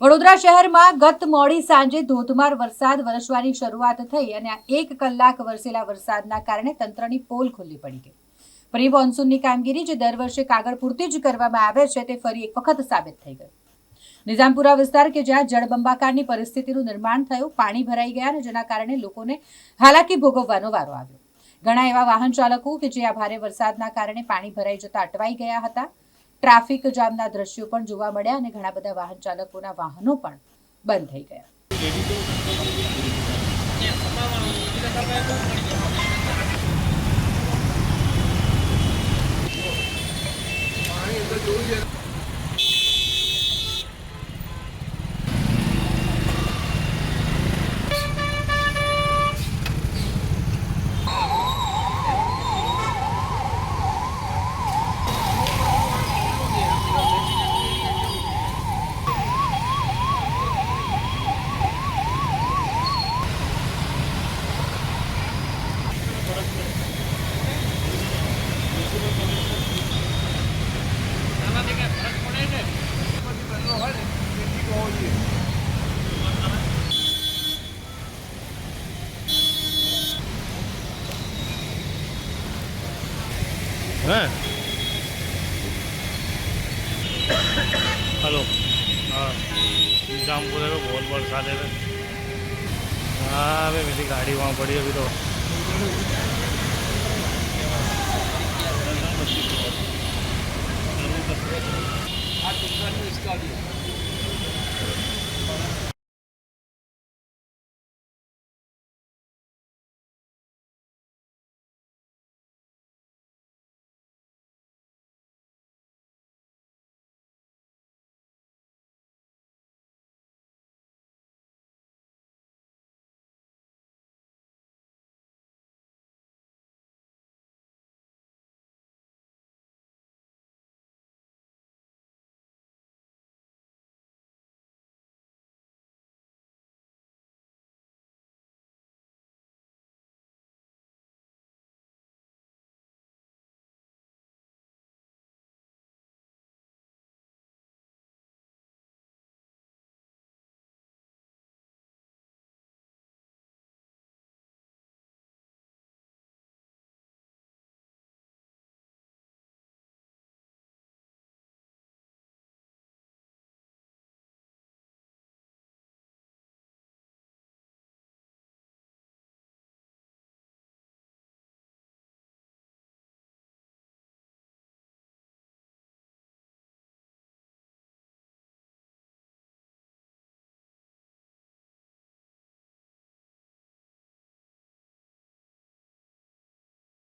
વડોદરા શહેરમાં ગત મોડી સાંજે ધોધમાર વરસાદ વરસવાની શરૂઆત થઈ અને એક કલાક વરસેલા વરસાદના કારણે તંત્રની પોલ ખુલ્લી પડી ગઈ. પ્રી મોન્સૂનની કામગીરી જે દર વર્ષે કાગળ પૂરતી જ કરવામાં આવે છે તે ફરી એક વખત સાબિત થઈ ગઈ. નિઝામપુરા વિસ્તાર કે જ્યાં જળબંબાકારની પરિસ્થિતિનું નિર્માણ થયું, પાણી ભરાઈ ગયા અને જેના કારણે લોકોને હાલાકી ભોગવવાનો વારો આવ્યો. ઘણા એવા વાહન ચાલકો કે જે આ ભારે વરસાદના કારણે પાણી ભરાઈ જતા અટવાઈ ગયા હતા. ટ્રાફિક જામના દ્રશ્યો પણ જોવા મળ્યા અને ઘણા બધા વાહન ચાલકોના વાહનો પણ બંધ થઈ ગયા. हैं? हेलो। हाँ। निजामपुर है बहुत बरसात है। हाँ मेरी गाड़ी वहाँ पड़ी अभी तो।